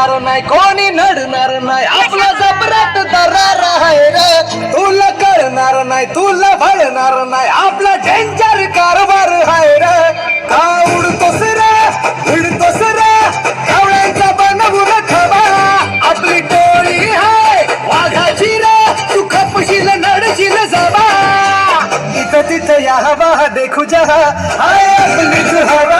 येणार नाही कोणी नडणार नाही. आपला जबरात दरार आहे रे. तुला कळणार नाही तुला भळणार नाही. आपला झेंजर कारभार आहे रे. का उडतोस रे भिडतोस रे? कावळ्यांचा बनवू रखबा आपली टोळी हाय वाघाची रे. तू खपशील नडशील जबा. तिथं तिथं या हवा देखू जहा हाय आपलीच हवा.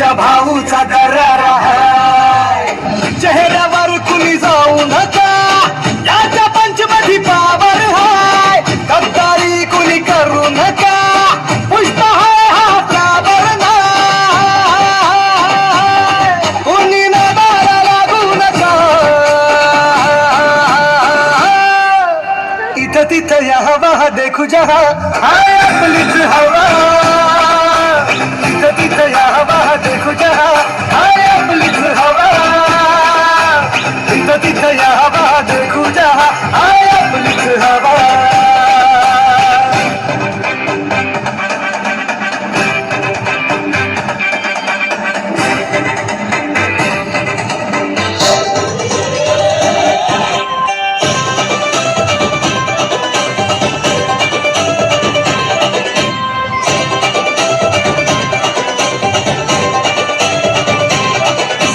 आमच्या भाऊचा दरार चेहऱ्यावर कुणी जाऊ नका. याच्या पंचमधी पावर हाय. गद्दारी कुणी करू नका. पुष्प हाय हा नाही. कुणी लागू नका. इथं तिथं या हवा देखू जहा. हाय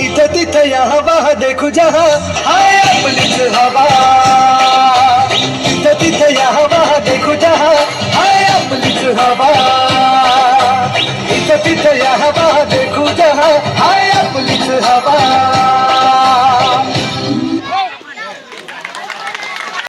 इथं तिथं या हवा देखू जहा. हाय आपलीच हवा. इथं तिथं या हवा देखू जहा. हाय आपलीच हवा. इथं तिथं या हवा देखू जहा. हाय आपलीच हवा.